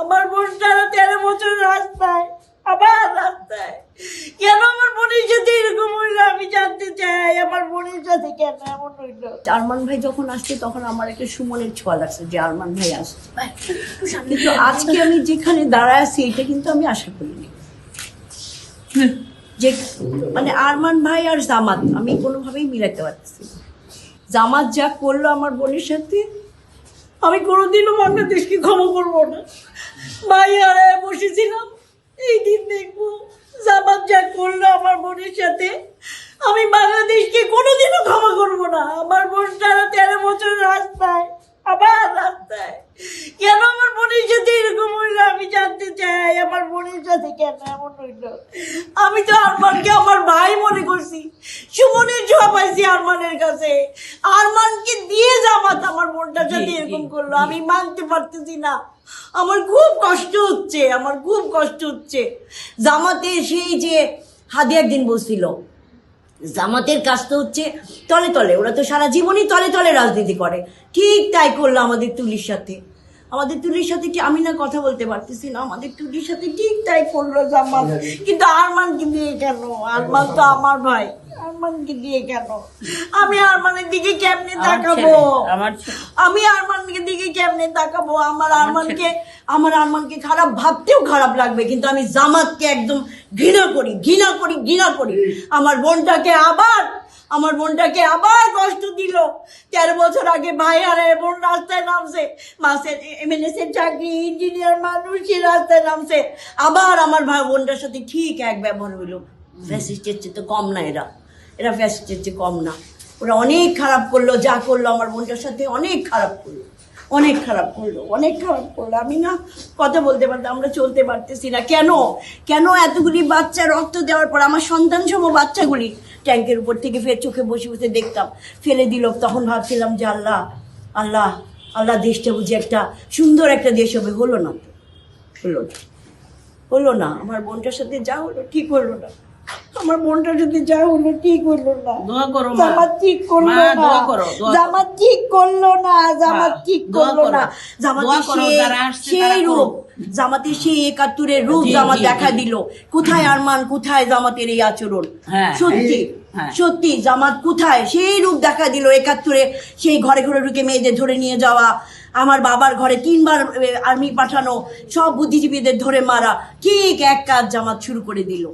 আমার বোন সারা তেরো বছর রাস্তায় আবার রাস্তায় কেন আমার বোনের সাথে এরকম হইল আমি জানতে চাই আমার বোনের সাথে কেন এমন হইল? জার্মান ভাই যখন আসছে তখন আমার একটা সুমনের ছোঁয়া লাগছে যে ভাই আসছে। কিন্তু আজকে আমি যেখানে দাঁড়ায় আছি এটা কিন্তু আমি আশা করিনি। যে মানে আরমান ভাই আর জামাত আমি কোনোভাবেই মিলাতে পারছি জামাত যা করল আমার বোনের সাথে আমি কোনোদিনও বাংলাদেশকে ক্ষমা করব না। ভাই বসেছিলাম এই দিন দেখব, জামাত যা করল আমার বোনের সাথে। আমি বাংলাদেশকে কোনোদিনও ক্ষমা করব না। আমার বোন সারা তেরো বছর রাস্তায় আবার রাস্তায় কেন আমার বোনের সাথে এরকম হইল আমি জানতে চাই, আমার বোনের সাথে কেন এমন হইল? আমি তো আরমানকে আমার ভাই মনে করছি। সুমনের ছোঁয়া পাইছি আরমানের কাছে। আরমানকে দিয়ে আমার জি, জি, এরকম করল। আমি মানতে পারতেছি না। আমার খুব কষ্ট হচ্ছে আমার খুব কষ্ট হচ্ছে। জামাতে সেই যে হাদি একদিন বসছিল জামাতের কাজ তো হচ্ছে তলে তলে ওরা তো সারা জীবনই তলে তলে রাজনীতি করে। ঠিক তাই করল আমাদের তুলির সাথে। আমাদের তুলির সাথে কি আমি না কথা বলতে পারতেছি না? আমাদের তুলির সাথে ঠিক তাই করল জামাত। কিন্তু আরমানকে দিয়ে কেন? আরমান তো আমার ভাই। আরমানকে দিয়ে কেন? আমি আরমানের দিকে কেমনে আমার তাকাবো? ছেলে, আমার ছেলে। আমি আরমানকে দিকে কেমনে তাকাবো? আমার আরমানকে আমার আরমানকে খারাপ ভাবতেও খারাপ লাগবে কিন্তু আমি জামাতকে একদম ঘৃণা করি ঘৃণা করি ঘৃণা করি। আমার বোনটাকে আবার আমার বোনটাকে আবার কষ্ট দিল। তেরো বছর আগে ভাই আর বোন রাস্তায় নামছে। মাসের এমএনএস এর চাকরি ইঞ্জিনিয়ার মানুষ সে রাস্তায় নামছে। আবার আমার ভাই বোনটার সাথে ঠিক এক ব্যবহার হইল। ফ্যাসিস্টের চেয়ে তো কম না এরা। এরা ফ্যাসিস্টের চেয়ে কম না। ওরা অনেক খারাপ করল, যা করল আমার বোনটার সাথে অনেক খারাপ করল, অনেক খারাপ করল, অনেক খারাপ করল। আমি না কথা বলতে পারতাম আমরা চলতে পারতেছি না। কেন? কেন এতগুলি বাচ্চা রক্ত দেওয়ার পর আমার সন্তান সম বাচ্চাগুলি ট্যাঙ্কের উপর থেকে ফের চোখে বসে বসে দেখতাম, ফেলে দিল। তখন ভাবছিলাম যে আল্লাহ আল্লাহ আল্লাহ দেশটা বুঝি একটা সুন্দর একটা দেশ হবে। হলো না তো, হলো না হলো না। আমার বোনটার সাথে যা হলো, ঠিক হলো না। আমার বোনটার সাথে যা হলো ঠিক হলো না। দোয়া করো মা। জামাত ঠিক করল না। দোয়া করো, জামাত ঠিক করল না জামাত হ্যাঁ, ঠিক করল না। জামাতের সেই- রূপ। জামাতের সেই একাত্তরের রূপ জি, জামাত দেখা দিল। কোথায় আরমান কোথায় জামাতের এই আচরণ? হ্যাঁ, সত্যি হ্যাঁ। সত্যি জামাত কোথায়? সেই রূপ দেখা দিল একাত্তরে। সেই ঘরে ঘরে ঢুকে মেয়েদের ধরে নিয়ে যাওয়া আমার বাবার ঘরে তিনবার আর্মি পাঠানো সব বুদ্ধিজীবীদের ধরে মারা। ঠিক এক কাজ জামাত শুরু করে দিল।